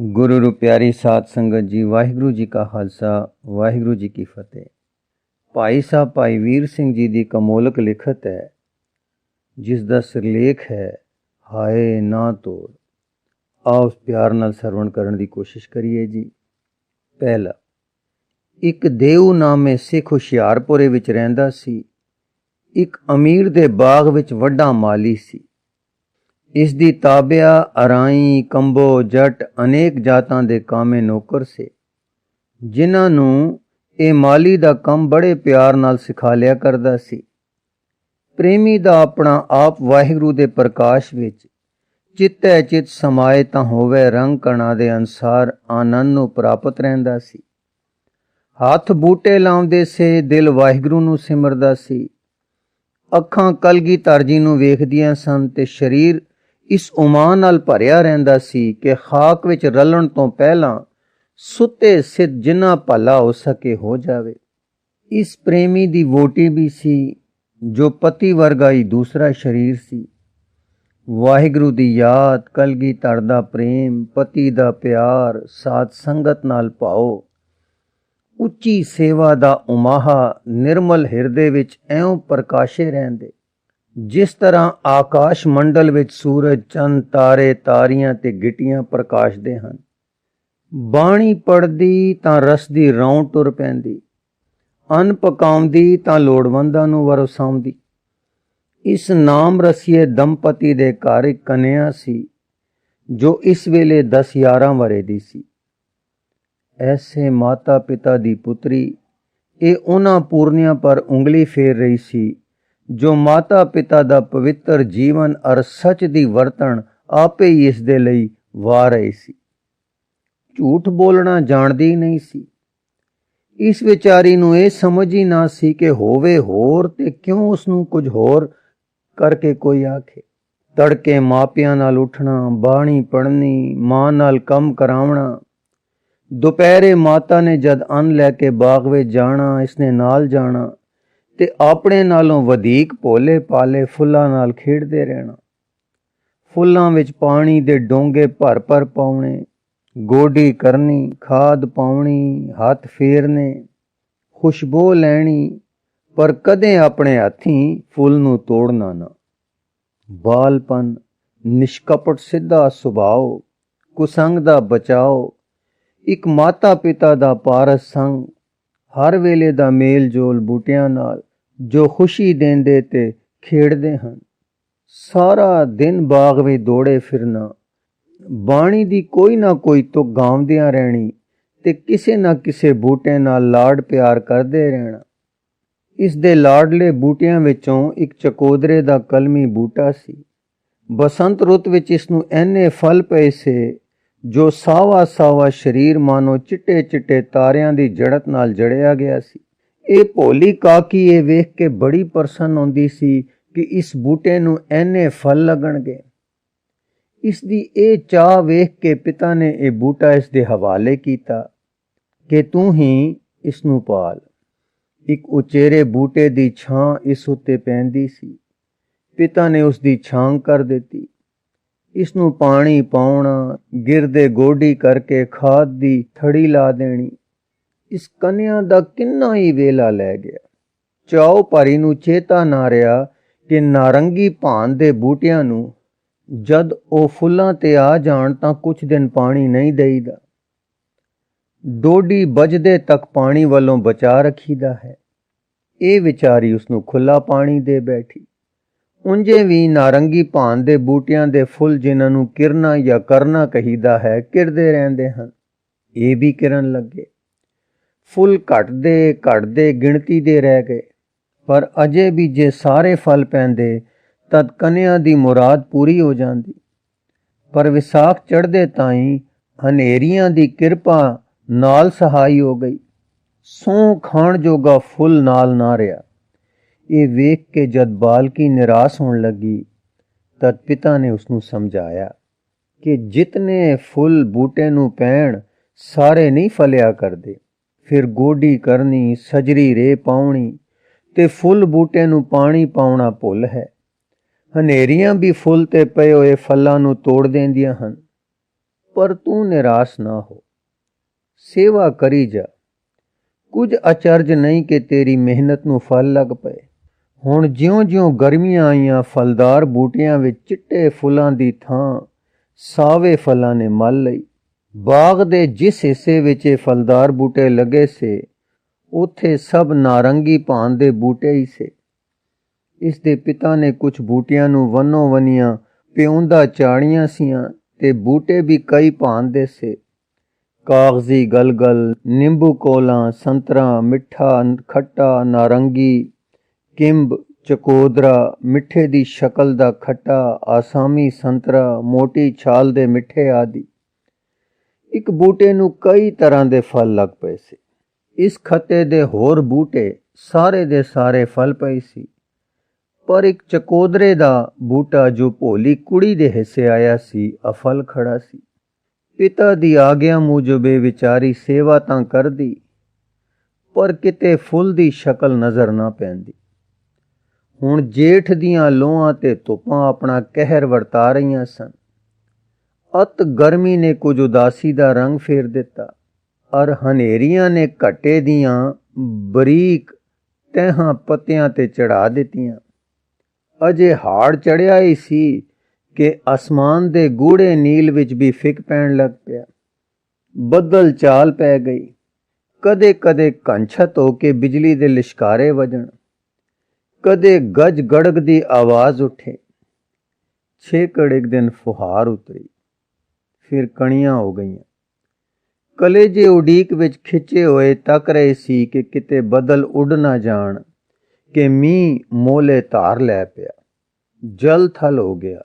ਗੁਰੂ ਰੂ ਪਿਆਰੀ ਸਾਧ ਸੰਗਤ ਜੀ, ਵਾਹਿਗੁਰੂ ਜੀ ਕਾ ਖਾਲਸਾ, ਵਾਹਿਗੁਰੂ ਜੀ ਕੀ ਫਤਿਹ। ਭਾਈ ਸਾਹਿਬ, ਭਾਈ ਵੀਰ ਸਿੰਘ ਜੀ ਦੀ ਕਮੋਲਕ ਲਿਖਤ ਹੈ, ਜਿਸ ਦਾ ਸਿਰਲੇਖ ਹੈ, ਹਾਏ ਨਾ ਤੋੜ। ਆਓ ਪਿਆਰ ਨਾਲ ਸਰਵਣ ਕਰਨ ਦੀ ਕੋਸ਼ਿਸ਼ ਕਰੀਏ ਜੀ। ਪਹਿਲਾ, ਇੱਕ ਦੇਉ ਨਾਮੇ ਸਿੱਖ ਹੁਸ਼ਿਆਰਪੁਰੇ ਵਿੱਚ ਰਹਿੰਦਾ ਸੀ, ਇੱਕ ਅਮੀਰ ਦੇ ਬਾਗ ਵਿੱਚ ਵੱਡਾ ਮਾਲੀ ਸੀ। ਇਸ ਦੀ ਤਾਬਿਆ, ਅਰਾਈ, ਕੰਬੋ, ਜੱਟ ਅਨੇਕ ਜਾਤਾਂ ਦੇ ਕਾਮੇ ਨੌਕਰ ਸੇ। ਜਿਨ੍ਹਾਂ ਨੂੰ ਇਹ ਮਾਲੀ ਦਾ ਕੰਮ ਬੜੇ ਪਿਆਰ ਨਾਲ ਸਿਖਾ ਲਿਆ ਕਰਦਾ ਸੀ। ਪ੍ਰੇਮੀ ਦਾ ਆਪਣਾ ਆਪ ਵਾਹਿਗੁਰੂ ਦੇ ਪ੍ਰਕਾਸ਼ ਵਿੱਚ ਚਿੱਤੈ ਚਿਤ ਸਮਾਏ ਤਾਂ ਹੋਵੇ ਰੰਗ ਕਣਾ ਦੇ ਅਨਸਾਰ ਆਨੰਦ ਨੂੰ ਪ੍ਰਾਪਤ ਰਹਿੰਦਾ ਸੀ। ਹੱਥ ਬੂਟੇ ਲਾਉਂਦੇ ਸੇ, ਦਿਲ ਵਾਹਿਗੁਰੂ ਨੂੰ ਸਿਮਰਦਾ ਸੀ। ਅੱਖਾਂ ਕਲਗੀ ਤਰਜੀ ਨੂੰ ਵੇਖਦੀਆਂ ਸਨ ਤੇ ਸਰੀਰ ਇਸ ਉਮਾਨ ਨਾਲ ਭਰਿਆ ਰਹਿੰਦਾ ਸੀ ਕਿ ਖਾਕ ਵਿੱਚ ਰਲਣ ਤੋਂ ਪਹਿਲਾਂ ਸੁੱਤੇ ਸਿੱਧ ਜਿੰਨਾ ਭਲਾ ਹੋ ਸਕੇ ਹੋ ਜਾਵੇ। ਇਸ ਪ੍ਰੇਮੀ ਦੀ ਵੋਟੀ ਵੀ ਸੀ, ਜੋ ਪਤੀ ਵਰਗਾ ਹੀ ਦੂਸਰਾ ਸ਼ਰੀਰ ਸੀ। ਵਾਹਿਗੁਰੂ ਦੀ ਯਾਦ ਕਲਗੀ ਧੜ ਦਾ ਪ੍ਰੇਮ, ਪਤੀ ਦਾ ਪਿਆਰ, ਸਾਧ ਸੰਗਤ ਨਾਲ ਪਾਓ ਉੱਚੀ ਸੇਵਾ ਦਾ ਉਮਾਹਾ ਨਿਰਮਲ ਹਿਰਦੇ ਵਿੱਚ ਐਉਂ ਪ੍ਰਕਾਸ਼ੇ ਰਹਿੰਦੇ। ਜਿਸ ਤਰ੍ਹਾਂ ਆਕਾਸ਼ ਮੰਡਲ ਵਿੱਚ ਸੂਰਜ, ਚੰਦ, ਤਾਰੇ, ਤਾਰੀਆਂ ਤੇ ਗਿੱਟੀਆਂ ਪ੍ਰਕਾਸ਼ਦੇ ਹਨ। ਬਾਣੀ ਪੜਦੀ ਤਾਂ ਰਸ ਦੀ ਰੌਂ ਟੁਰ ਪੈਂਦੀ। ਅਨ ਪਕਾਉਂਦੀ ਤਾਂ ਲੋੜਵੰਦਾਂ ਨੂੰ ਵਰਸਾਉਂਦੀ ਇਸ ਨਾਮ ਰਸੀਏ ਦੰਪਤੀ ਦੇ ਘਰ ਇੱਕ ਕਨਿਆ ਸੀ, ਜੋ ਇਸ ਵੇਲੇ 10 11 ਵਰੇ ਦੀ ਸੀ। ਐਸੇ ਮਾਤਾ ਪਿਤਾ ਦੀ ਪੁੱਤਰੀ, ਇਹ ਉਹਨਾਂ ਪੂਰਨਿਆਂ ਪਰ ਉਂਗਲੀ ਫੇਰ ਰਹੀ ਸੀ ਜੋ ਮਾਤਾ ਪਿਤਾ ਦਾ ਪਵਿੱਤਰ ਜੀਵਨ ਅਰ ਸੱਚ ਦੀ ਵਰਤਣ ਆਪੇ ਹੀ ਇਸ ਦੇ ਲਈ ਵਾਰ ਰਹੀ ਸੀ। ਝੂਠ ਬੋਲਣਾ ਜਾਣਦੀ ਨਹੀਂ ਸੀ। ਇਸ ਵਿਚਾਰੀ ਨੂੰ ਇਹ ਸਮਝ ਹੀ ਨਾ ਸੀ ਕਿ ਹੋਵੇ ਹੋਰ ਤੇ ਕਿਉਂ ਉਸ ਨੂੰ ਕੁਝ ਹੋਰ ਕਰਕੇ ਕੋਈ ਆਖੇ। ਤੜਕੇ ਮਾਪਿਆਂ ਨਾਲ ਉੱਠਣਾ, ਬਾਣੀ ਪੜ੍ਹਨੀ, ਮਾਂ ਨਾਲ ਕੰਮ ਕਰਾਉਣਾ। ਦੁਪਹਿਰੇ ਮਾਤਾ ਨੇ ਜਦ ਅੰਨ ਲੈ ਕੇ ਬਾਗ ਵਿੱਚ ਜਾਣਾ ਇਸਨੇ ਨਾਲ ਜਾਣਾ। ਤੇ ਆਪਣੇ ਨਾਲੋਂ ਵਧੇਕ ਭੋਲੇ ਪਾਲੇ ਫੁੱਲਾਂ ਨਾਲ ਖੇਡਦੇ ਰਹਿਣਾ। ਫੁੱਲਾਂ ਵਿੱਚ ਪਾਣੀ ਦੇ ਡੋਂਗੇ ਭਰ ਭਰ ਪਾਉਣੇ, ਗੋਡੀ ਕਰਨੀ, ਖਾਦ ਪਾਉਣੀ, ਹੱਥ ਫੇਰਨੇ, ਖੁਸ਼ਬੂ ਲੈਣੀ, ਪਰ ਕਦੇ ਆਪਣੇ ਹੱਥੀਂ ਫੁੱਲ ਨੂੰ ਤੋੜਨਾ ਨਾ। ਬਾਲਪਨ, ਨਿਸ਼ਕਪਟ ਸਿੱਧਾ ਸੁਭਾਅ ਕੁਸੰਗ ਦਾ ਬਚਾਓ, ਇੱਕ ਮਾਤਾ ਪਿਤਾ ਦਾ ਪਾਰਸ ਸੰਗ, ਹਰ ਵੇਲੇ ਦਾ ਮੇਲ ਜੋਲ ਬੂਟਿਆਂ ਨਾਲ ਜੋ ਖੁਸ਼ੀ ਦਿੰਦੇ ਤੇ ਖੇਡਦੇ ਹਨ। ਸਾਰਾ ਦਿਨ ਬਾਗ ਵਿੱਚ ਦੌੜੇ ਫਿਰਨਾ। ਬਾਣੀ ਦੀ ਕੋਈ ਨਾ ਕੋਈ ਤੋਂ ਗਾਉਂਦਿਆਂ ਰਹਿਣੀ ਤੇ ਕਿਸੇ ਨਾ ਕਿਸੇ ਬੂਟੇ ਨਾਲ ਲਾਡ ਪਿਆਰ ਕਰਦੇ ਰਹਿਣਾ। ਇਸ ਦੇ ਲਾਡਲੇ ਬੂਟਿਆਂ ਵਿੱਚੋਂ ਇੱਕ ਚਕੋਦਰੇ ਦਾ ਕਲਮੀ ਬੂਟਾ ਸੀ। ਬਸੰਤ ਰੁੱਤ ਵਿੱਚ ਇਸ ਨੂੰ ਐਨੇ ਫਲ ਪਏ ਸੇ, ਜੋ ਸਾਵਾ ਸਾਵਾ ਸਰੀਰ ਮਾਨੋ ਚਿੱਟੇ ਚਿੱਟੇ ਤਾਰਿਆਂ ਦੀ ਜੜਤ ਨਾਲ ਜੜਿਆ ਗਿਆ ਸੀ। ਇਹ ਭੋਲੀ ਕਾਕੀ ਇਹ ਵੇਖ ਕੇ ਬੜੀ ਪ੍ਰਸੰਨ ਹੁੰਦੀ ਸੀ ਕਿ ਇਸ ਬੂਟੇ ਨੂੰ ਐਨੇ ਫਲ ਲੱਗਣਗੇ। ਇਸ ਦੀ ਇਹ ਚਾਹ ਵੇਖ ਕੇ ਪਿਤਾ ਨੇ ਇਹ ਬੂਟਾ ਇਸ ਦੇ ਹਵਾਲੇ ਕੀਤਾ ਕਿ ਤੂੰ ਹੀ ਇਸ ਨੂੰ ਪਾਲ। ਇੱਕ ਉਚੇਰੇ ਬੂਟੇ ਦੀ ਛਾਂ ਇਸ ਉੱਤੇ ਪੈਂਦੀ ਸੀ। ਪਿਤਾ ਨੇ ਉਸ ਦੀ ਛਾਂ ਕਰ ਦਿੱਤੀ। ਇਸ ਨੂੰ ਪਾਣੀ ਪਾਉਣਾ, ਗਿਰਦੇ ਗੋਡੀ ਕਰਕੇ ਖਾਦ ਦੀ ਥੜੀ ਲਾ ਦੇਣੀ। ਇਸ ਕੰਨਿਆ ਦਾ ਕਿੰਨਾ ਹੀ ਵੇਲਾ ਲੈ ਗਿਆ। ਚਾਉ ਭਾਰੀ ਨੂੰ ਚੇਤਾ ਨਾ ਰਿਹਾ ਕਿ ਨਾਰੰਗੀ ਭਾਨ ਦੇ ਬੂਟਿਆਂ ਨੂੰ ਜਦ ਉਹ ਫੁੱਲਾਂ ਤੇ ਆ ਜਾਣ ਤਾਂ ਕੁਝ ਦਿਨ ਪਾਣੀ ਨਹੀਂ ਦੇਈਦਾ। ਡੋਡੀ ਬਜਦੇ ਤੱਕ ਪਾਣੀ ਵੱਲੋਂ ਬਚਾ ਰੱਖੀਦਾ ਹੈ। ਇਹ ਵਿਚਾਰੀ ਉਸ ਨੂੰ ਖੁੱਲਾ ਪਾਣੀ ਦੇ ਬੈਠੀ। ਉਂਝੇ ਵੀ ਨਾਰੰਗੀ ਭਾਨ ਦੇ ਬੂਟਿਆਂ ਦੇ ਫੁੱਲ ਜਿਨ੍ਹਾਂ ਨੂੰ ਕਿਰਨਾ ਜਾਂ ਕਰਨਾ ਕਹੀਦਾ ਹੈ, ਕਿਰਦੇ ਰਹਿੰਦੇ ਹਨ। ਇਹ ਵੀ ਕਿਰਨ ਲੱਗੇ। ਫੁੱਲ ਘਟਦੇ ਘਟਦੇ ਗਿਣਤੀ ਦੇ ਰਹਿ ਗਏ। ਪਰ ਅਜੇ ਵੀ ਜੇ ਸਾਰੇ ਫਲ ਪੈਂਦੇ, ਤਦ ਕਨਿਆ ਦੀ ਮੁਰਾਦ ਪੂਰੀ ਹੋ ਜਾਂਦੀ। ਪਰ ਵਿਸਾਖ ਚੜ੍ਹਦੇ ਤਾਈਂ ਹਨੇਰੀਆਂ ਦੀ ਕਿਰਪਾ ਨਾਲ ਸਹਾਈ ਹੋ ਗਈ। ਸੌ ਖਾਣ ਜੋਗਾ ਫੁੱਲ ਨਾਲ ਨਾ ਰਿਹਾ। ਇਹ ਵੇਖ ਕੇ ਜਦ ਬਾਲਕੀ ਨਿਰਾਸ਼ ਹੋਣ ਲੱਗੀ, ਤਦ ਪਿਤਾ ਨੇ ਉਸ ਨੂੰ ਸਮਝਾਇਆ ਕਿ ਜਿਤਨੇ ਫੁੱਲ ਬੂਟੇ ਨੂੰ ਪੈਣ, ਸਾਰੇ ਨਹੀਂ ਫਲਿਆ ਕਰਦੇ। ਫਿਰ ਗੋਡੀ ਕਰਨੀ, ਸਜਰੀ ਰੇ ਪਾਉਣੀ ਤੇ ਫੁੱਲ ਬੂਟੇ ਨੂੰ ਪਾਣੀ ਪਾਉਣਾ ਭੁੱਲ ਹੈ। ਹਨੇਰੀਆਂ ਵੀ ਫੁੱਲ ਤੇ ਪਏ ਹੋਏ ਫਲਾਂ ਨੂੰ ਤੋੜ ਦਿੰਦੀਆਂ ਹਨ, ਪਰ ਤੂੰ ਨਿਰਾਸ਼ ਨਾ ਹੋ। ਸੇਵਾ ਕਰੀ ਜਾ। ਕੁਝ ਅਚਰਜ ਨਹੀਂ ਕਿ ਤੇਰੀ ਮਿਹਨਤ ਨੂੰ ਫਲ ਲੱਗ ਪਏ। ਹੁਣ ਜਿਉਂ-ਜਿਉਂ ਗਰਮੀਆਂ ਆਈਆਂ, ਫਲਦਾਰ ਬੂਟਿਆਂ ਵਿੱਚ ਚਿੱਟੇ ਫੁੱਲਾਂ ਦੀ ਥਾਂ ਸਾਵੇ ਫਲਾਂ ਨੇ ਮੱਲ ਲਈ। ਬਾਗ ਦੇ ਜਿਸ ਹਿੱਸੇ ਵਿੱਚ ਇਹ ਫਲਦਾਰ ਬੂਟੇ ਲੱਗੇ ਸੇ, ਉੱਥੇ ਸਭ ਨਾਰੰਗੀ ਭਾਨ ਦੇ ਬੂਟੇ ਹੀ ਸੇ। ਇਸ ਦੇ ਪਿਤਾ ਨੇ ਕੁਝ ਬੂਟਿਆਂ ਨੂੰ ਵੰਨੋ ਵਨੀਆਂ ਪਿਉਂਦਾ ਚਾੜੀਆਂ ਸੀਆਂ ਤੇ ਬੂਟੇ ਵੀ ਕਈ ਭਾਨ ਦੇ ਸੇ। ਕਾਗਜ਼ੀ ਗਲਗਲ, ਨਿੰਬੂ ਕੋਲਾ, ਸੰਤਰਾ, ਮਿੱਠਾ, ਖੱਟਾ, ਨਾਰੰਗੀ, ਕਿੰਬ, ਚਕੋਦਰਾ, ਮਿੱਠੇ ਦੀ ਸ਼ਕਲ ਦਾ ਖੱਟਾ, ਆਸਾਮੀ ਸੰਤਰਾ, ਮੋਟੀ ਛਾਲ ਦੇ ਮਿੱਠੇ ਆਦਿ। ਇੱਕ ਬੂਟੇ ਨੂੰ ਕਈ ਤਰ੍ਹਾਂ ਦੇ ਫਲ ਲੱਗ ਪਏ ਸੀ। ਇਸ ਖੱਤੇ ਦੇ ਹੋਰ ਬੂਟੇ ਸਾਰੇ ਦੇ ਸਾਰੇ ਫਲ ਪਏ ਸੀ। ਪਰ ਇੱਕ ਚਕੋਦਰੇ ਦਾ ਬੂਟਾ ਜੋ ਭੋਲੀ ਕੁੜੀ ਦੇ ਹਿੱਸੇ ਆਇਆ ਸੀ, ਅਫਲ ਖੜਾ ਸੀ। ਪਿਤਾ ਦੀ ਆਗਿਆ ਮੁਜਬ ਇਹ ਵਿਚਾਰੀ ਸੇਵਾ ਤਾਂ ਕਰਦੀ, ਪਰ ਕਿਤੇ ਫੁੱਲ ਦੀ ਸ਼ਕਲ ਨਜ਼ਰ ਨਾ ਪੈਂਦੀ। ਹੁਣ ਜੇਠ ਦੀਆਂ ਲੋਹਾਂ ਤੇ ਧੁੱਪਾਂ ਆਪਣਾ ਕਹਿਰ ਵਰਤਾ ਰਹੀਆਂ ਸਨ। ਅਤ ਗਰਮੀ ਨੇ ਕੁਝ ਉਦਾਸੀ ਦਾ ਰੰਗ ਫੇਰ ਦਿੱਤਾ। ਅਰ ਹਨੇਰੀਆਂ ਨੇ ਘਟੇ ਦੀਆਂ ਬਰੀਕ ਤਹਾਂ ਪੱਤਿਆਂ ਤੇ ਚੜਾ ਦਿੱਤੀਆਂ। ਅਜੇ ਹਾੜ ਚੜਿਆ ਹੀ ਸੀ ਕਿ ਅਸਮਾਨ ਦੇ ਗੂੜੇ ਨੀਲ ਵਿੱਚ ਵੀ ਫਿਕ ਪੈਣ ਲੱਗ ਪਿਆ। ਬੱਦਲ ਚਾਲ ਪੈ ਗਈ। ਕਦੇ ਕਦੇ ਕੰਛਤ ਹੋ ਕੇ ਬਿਜਲੀ ਦੇ ਲਿਸ਼ਕਾਰੇ ਵਜਣ। ਕਦੇ ਗਜ਼ ਗੜਗ ਦੀ ਆਵਾਜ਼ ਉੱਠੇ। ਛੇਕੜ ਇੱਕ ਦਿਨ ਫੁਹਾਰ ਉਤਰੀ। ਫਿਰ ਕਣੀਆਂ ਹੋ ਗਈਆਂ। ਕਲੇਜੇ ਉਡੀਕ ਵਿੱਚ ਖਿੱਚੇ ਹੋਏ ਤੱਕ ਰਹੇ ਸੀ ਕਿ ਕਿਤੇ ਬਦਲ ਉੱਡ ਨਾ ਜਾਣ, ਕਿ ਮੀਂਹ ਮੋਲੇ ਧਾਰ ਲੈ ਪਿਆ। ਜਲ ਥਲ ਹੋ ਗਿਆ।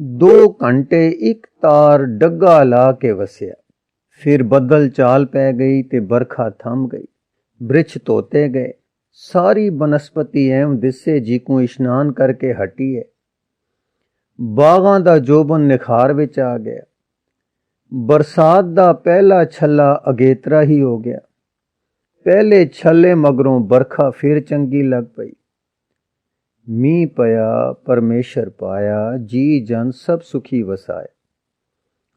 2 ਘੰਟੇ ਇੱਕ ਤਾਰ ਡੱਗਾ ਲਾ ਕੇ ਵਸਿਆ। ਫਿਰ ਬੱਦਲ ਚਾਲ ਪੈ ਗਈ ਤੇ ਬਰਖਾ ਥੰਮ ਗਈ। ਬ੍ਰਿਛ ਤੋਤੇ ਗਏ। ਸਾਰੀ ਬਨਸਪਤੀ ਐਮ ਦਿਸੇ ਜੀ ਕੋ ਇਸ਼ਨਾਨ ਕਰਕੇ ਹਟੀ ਹੈ ਬਾਗਾਂ ਦਾ ਜੋਬਨ ਨਿਖਾਰ ਵਿੱਚ ਆ ਗਿਆ। ਬਰਸਾਤ ਦਾ ਪਹਿਲਾ ਛੱਲਾ ਅਗੇਤਰਾ ਹੀ ਹੋ ਗਿਆ। ਪਹਿਲੇ ਛੱਲੇ ਮਗਰੋਂ ਬਰਖਾ ਫਿਰ ਚੰਗੀ ਲੱਗ ਪਈ। ਮੀਂਹ ਪਿਆ, ਪਰਮੇਸ਼ਰ ਪਾਇਆ, ਜੀ ਜਨ ਸਭ ਸੁਖੀ ਵਸਾਏ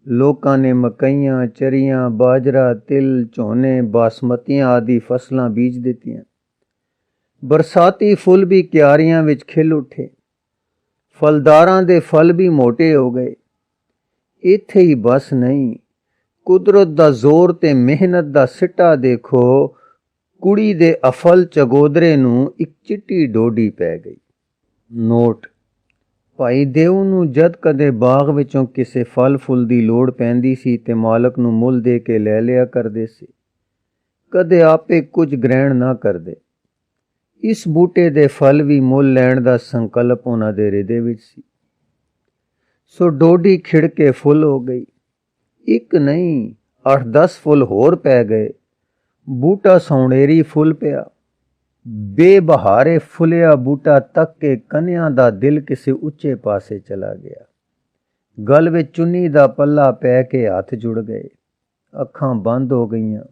ਲੋਕਾਂ ਨੇ ਮਕਈਆਂ, ਚਰੀਆਂ, ਬਾਜਰਾ, ਤਿਲ, ਝੋਨੇ, ਬਾਸਮਤੀਆਂ ਆਦਿ ਫਸਲਾਂ ਬੀਜ ਦਿੱਤੀਆਂ। ਬਰਸਾਤੀ ਫੁੱਲ ਵੀ ਕਿਆਰੀਆਂ ਵਿੱਚ ਖਿਲ ਉੱਠੇ। ਫਲਦਾਰਾਂ ਦੇ ਫਲ ਵੀ ਮੋٹے ਹੋ ਗਏ। ਇੱਥੇ ਹੀ ਬਸ ਨਹੀਂ। ਕੁਦਰਤ ਦਾ ਜ਼ੋਰ ਤੇ ਮਿਹਨਤ ਦਾ ਸਿੱਟਾ ਦੇਖੋ, ਕੁੜੀ ਦੇ ਅਫਲ ਚਗੋਦਰੇ ਨੂੰ ਇੱਕ ਚਿੱਟੀ ਡੋਡੀ ਪੈ ਗਈ। ਨੋਟ, ਭਾਈ ਦੇਵ ਨੂੰ ਜਦ ਕਦੇ ਬਾਗ ਵਿੱਚੋਂ ਕਿਸੇ ਫਲ ਫੁੱਲ ਦੀ ਲੋੜ ਪੈਂਦੀ ਸੀ ਤੇ ਮਾਲਕ ਨੂੰ ਮੁੱਲ ਦੇ ਕੇ ਲੈ ਲਿਆ ਕਰਦੇ ਸੀ। ਕਦੇ ਆਪੇ ਕੁਝ ਗ੍ਰਹਿਣ ਨਾ ਕਰਦੇ। ਇਸ ਬੂਟੇ ਦੇ ਫਲ ਵੀ ਮੁੱਲ ਲੈਣ ਦਾ ਸੰਕਲਪ ਉਹਨਾਂ ਦੇ ਹਿਰਦੇ ਵਿੱਚ ਸੀ। ਸੋ ਡੋਡੀ ਖਿੜ ਕੇ ਫੁੱਲ ਹੋ ਗਈ। ਇੱਕ ਨਹੀਂ 8-10 ਫੁੱਲ ਹੋਰ ਪੈ ਗਏ। ਬੂਟਾ ਸੌਣੇਰੀ ਫੁੱਲ ਪਿਆ। ਬੇਬਹਾਰੇ ਫੁੱਲਿਆ ਬੂਟਾ ਤੱਕ ਕੇ ਕਨਿਆਂ ਦਾ ਦਿਲ ਕਿਸੇ ਉੱਚੇ ਪਾਸੇ ਚਲਾ ਗਿਆ। ਗਲ ਵਿੱਚ ਚੁੰਨੀ ਦਾ ਪੱਲਾ ਪੈ ਕੇ ਹੱਥ ਜੁੜ ਗਏ। ਅੱਖਾਂ ਬੰਦ ਹੋ ਗਈਆਂ।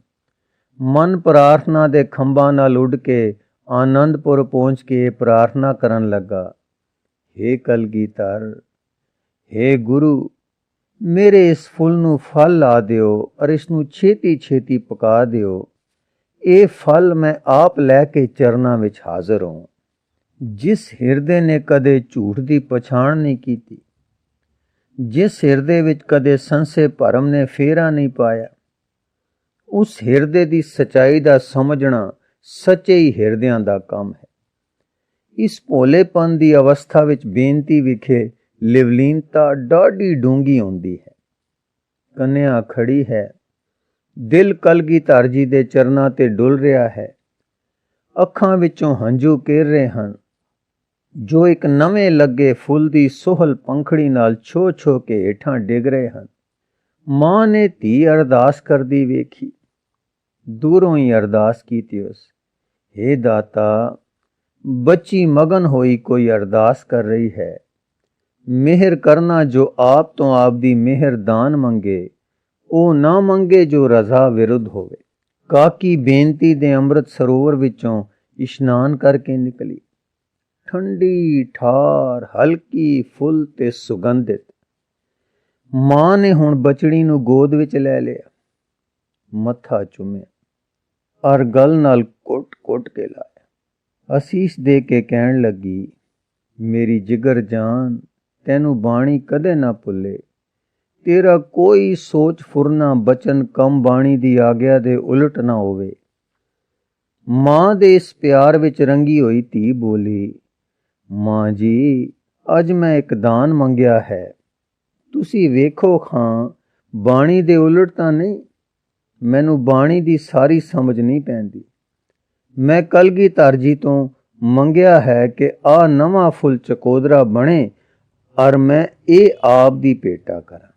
ਮਨ ਪ੍ਰਾਰਥਨਾ ਦੇ ਖੰਭਾਂ ਨਾਲ ਉੱਡ ਕੇ ਆਨੰਦਪੁਰ ਪਹੁੰਚ ਕੇ ਪ੍ਰਾਰਥਨਾ ਕਰਨ ਲੱਗਾ हे ਕਲਗੀਧਰ हे ਗੁਰੂ, ਮੇਰੇ ਇਸ ਫੁੱਲ ਨੂੰ ਫਲ ਲਾ ਦਿਓ ਔਰ ਇਸ ਨੂੰ ਛੇਤੀ ਛੇਤੀ ਪਕਾ ਦਿਓ। ਇਹ ਫਲ ਮੈਂ ਆਪ ਲੈ ਕੇ ਚਰਨਾਂ ਵਿੱਚ ਹਾਜ਼ਰ ਹਾਂ। ਜਿਸ ਹਿਰਦੇ ਨੇ ਕਦੇ ਝੂਠ ਦੀ ਪਛਾਣ ਨਹੀਂ ਕੀਤੀ, ਜਿਸ ਹਿਰਦੇ ਵਿੱਚ ਕਦੇ ਸੰਸੇ ਭਰਮ ਨੇ ਫੇਰਾ ਨਹੀਂ ਪਾਇਆ, ਉਸ ਹਿਰਦੇ ਦੀ ਸਚਾਈ ਦਾ ਸਮਝਣਾ ਸੱਚੇ ਹੀ ਹਿਰਦਿਆਂ ਦਾ ਕੰਮ ਹੈ। ਇਸ ਭੋਲੇਪਨ ਦੀ ਅਵਸਥਾ ਵਿੱਚ ਬੇਨਤੀ ਵਿਖੇ ਲਿਵਲੀਨਤਾ ਡਾਢੀ ਡੂੰਗੀ ਹੁੰਦੀ ਹੈ। ਕੰਨਿਆ ਖੜੀ ਹੈ। ਦਿਲ ਕਲਗੀਧਰ ਜੀ ਦੇ ਚਰਨਾਂ ਤੇ ਡੁੱਲ ਰਿਹਾ ਹੈ। ਅੱਖਾਂ ਵਿੱਚੋਂ ਹੰਝੂ ਕੇਰ ਰਹੇ ਹਨ। ਜੋ ਇੱਕ ਨਵੇਂ ਲੱਗੇ ਫੁੱਲ ਦੀ ਸੋਹਲ ਪੰਖੜੀ ਨਾਲ ਛੋ ਛੋ ਕੇ ਹੇਠਾਂ ਡਿੱਗ ਰਹੇ ਹਨ। ਮਾਂ ਨੇ ਧੀ ਅਰਦਾਸ ਕਰਦੀ ਵੇਖੀ। ਦੂਰੋਂ ਹੀ ਅਰਦਾਸ ਕੀਤੀ ਉਸ। हे ਦਾਤਾ, ਬੱਚੀ ਮਗਨ ਹੋਈ ਕੋਈ ਅਰਦਾਸ ਕਰ ਰਹੀ ਹੈ। ਮਿਹਰ ਕਰਨਾ ਜੋ ਆਪ ਤੋਂ ਆਪ ਦੀ ਮਿਹਰ ਦਾਨ ਮੰਗੇ, ਉਹ ਨਾ ਮੰਗੇ ਜੋ ਰਜ਼ਾ ਵਿਰੁੱਧ ਹੋਵੇ। ਕਾਕੀ ਬੇਨਤੀ ਦੇ ਅੰਮ੍ਰਿਤ ਸਰੋਵਰ ਵਿੱਚੋਂ ਇਸ਼ਨਾਨ ਕਰਕੇ ਨਿਕਲੀ। ਠੰਡੀ ਠਾਰ, ਹਲਕੀ ਫੁੱਲ ਤੇ ਸੁਗੰਧਿਤ। ਮਾਂ ਨੇ ਹੁਣ ਬਚੜੀ ਨੂੰ ਗੋਦ ਵਿੱਚ ਲੈ ਲਿਆ। ਮੱਥਾ ਚੁੰਮਿਆ। ਔਰ ਗਲ ਨਾਲ ਕੁੱਟ-ਕੁੱਟ ਕੇ ਲਾਇਆ। ਅਸੀਸ ਦੇ ਕੇ ਕਹਿਣ ਲੱਗੀ, ਮੇਰੀ ਜਿਗਰ ਜਾਨ ਤੈਨੂੰ ਬਾਣੀ ਕਦੇ ਨਾ ਭੁੱਲੇ। ਤੇਰਾ ਕੋਈ ਸੋਚ ਫੁਰਨਾ ਬਚਨ ਕਮ ਬਾਣੀ ਦੀ ਆਗਿਆ ਦੇ ਉਲਟ ਨਾ ਹੋਵੇ। ਮਾਂ ਦੇ ਇਸ ਪਿਆਰ ਵਿੱਚ ਰੰਗੀ ਹੋਈ ਧੀ ਬੋਲੀ, ਮਾਂ ਜੀ, ਅੱਜ ਮੈਂ ਇੱਕ ਦਾਨ ਮੰਗਿਆ ਹੈ। ਤੁਸੀਂ ਵੇਖੋ ਖਾਂ, ਬਾਣੀ ਦੇ ਉਲਟ ਤਾਂ ਨਹੀਂ, ਮੈਨੂੰ ਬਾਣੀ ਦੀ ਸਾਰੀ ਸਮਝ ਨਹੀਂ ਪੈਂਦੀ। ਮੈਂ ਕਲਗੀਧਰ ਜੀ ਤੋਂ ਮੰਗਿਆ ਹੈ ਕਿ ਆ ਨਵਾਂ ਫੁੱਲ ਚਕੋਦਰਾ ਬਣੇ ਔਰ ਮੈਂ ਇਹ ਆਪ ਦੀ ਪੇਟਾ ਕਰਾਂ।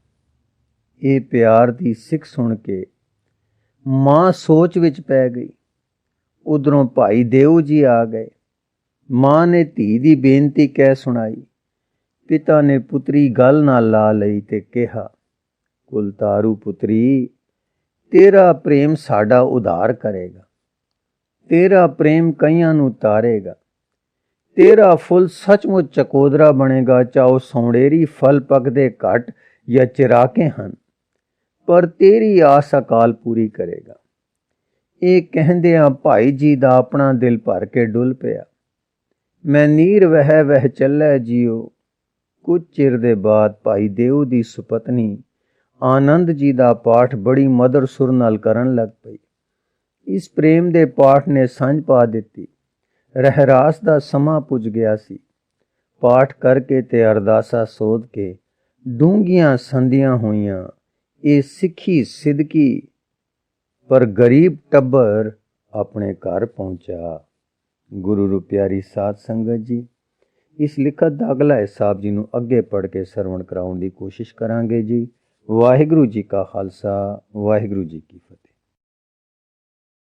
ਇਹ ਪਿਆਰ ਦੀ ਸਿੱਖ ਸੁਣ ਕੇ ਮਾਂ ਸੋਚ ਵਿੱਚ ਪੈ ਗਈ। ਉਧਰੋਂ ਭਾਈ ਦੇਉ ਜੀ ਆ ਗਏ। ਮਾਂ ਨੇ ਧੀ ਦੀ ਬੇਨਤੀ ਕਹਿ ਸੁਣਾਈ। ਪਿਤਾ ਨੇ ਪੁੱਤਰੀ ਗੱਲ ਨਾਲ ਲਾ ਲਈ ਤੇ ਕਿਹਾ ਕੁਲਤਾਰੂ ਪੁੱਤਰੀ, ਤੇਰਾ ਪ੍ਰੇਮ ਸਾਡਾ ਉਧਾਰ ਕਰੇਗਾ। ਤੇਰਾ ਪ੍ਰੇਮ ਕਈਆਂ ਨੂੰ ਤਾਰੇਗਾ। ਤੇਰਾ ਫੁੱਲ ਸੱਚਮੁੱਚ ਚਕੋਦਰਾ ਬਣੇਗਾ, ਚਾਹੋ ਸੌਂਡੇਰੀ ਫਲ ਪਕਦੇ ਘਟ ਜਾਂ ਚਿਰਾਕੇ ਹਨ, ਪਰ ਤੇਰੀ ਆਸ ਅਕਾਲ ਪੂਰੀ ਕਰੇਗਾ। ਇਹ ਕਹਿੰਦਿਆਂ ਭਾਈ ਜੀ ਦਾ ਆਪਣਾ ਦਿਲ ਭਰ ਕੇ ਡੁੱਲ ਪਿਆ। ਮੈਂ ਨੀਰ ਵਹਿ ਵਹਿ ਚੱਲੈ ਜੀਓ, ਕੁਝ ਚਿਰ ਦੇ ਬਾਅਦ ਭਾਈ ਦੇਉ ਦੀ ਸੁਪਤਨੀ, ਆਨੰਦ ਜੀ ਦਾ ਪਾਠ ਬੜੀ ਮਦਰ ਸੁਰ ਨਾਲ ਕਰਨ ਲੱਗ ਪਈ। ਇਸ ਪ੍ਰੇਮ ਦੇ ਪਾਠ ਨੇ ਸੰਝ ਪਾ ਦਿੱਤੀ। ਰਹਿਰਾਸ ਦਾ ਸਮਾਂ ਪੁੱਜ ਗਿਆ ਸੀ। ਪਾਠ ਕਰਕੇ ਤੇ ਅਰਦਾਸਾ ਸੋਧ ਕੇ ਡੂੰਗੀਆਂ ਸੰਧੀਆਂ ਹੋਈਆਂ। ਇਹ ਸਿੱਖੀ ਸਿਦਕੀ ਪਰ ਗਰੀਬ ਟੱਬਰ ਆਪਣੇ ਘਰ ਪਹੁੰਚਾ ਗੁਰੂ ਰੁਪਿਆਰੀ ਸਾਧ ਸੰਗਤ ਜੀ, ਇਸ ਲਿਖਤ ਦਾ ਅਗਲਾ ਹਿਸਾਬ ਜੀ ਨੂੰ ਅੱਗੇ ਪੜ੍ਹ ਕੇ ਸਰਵਣ ਕਰਾਉਣ ਦੀ ਕੋਸ਼ਿਸ਼ ਕਰਾਂਗੇ ਜੀ। ਵਾਹਿਗੁਰੂ ਜੀ ਕਾ ਖਾਲਸਾ, ਵਾਹਿਗੁਰੂ ਜੀ ਕੀ ਫਤਿਹ।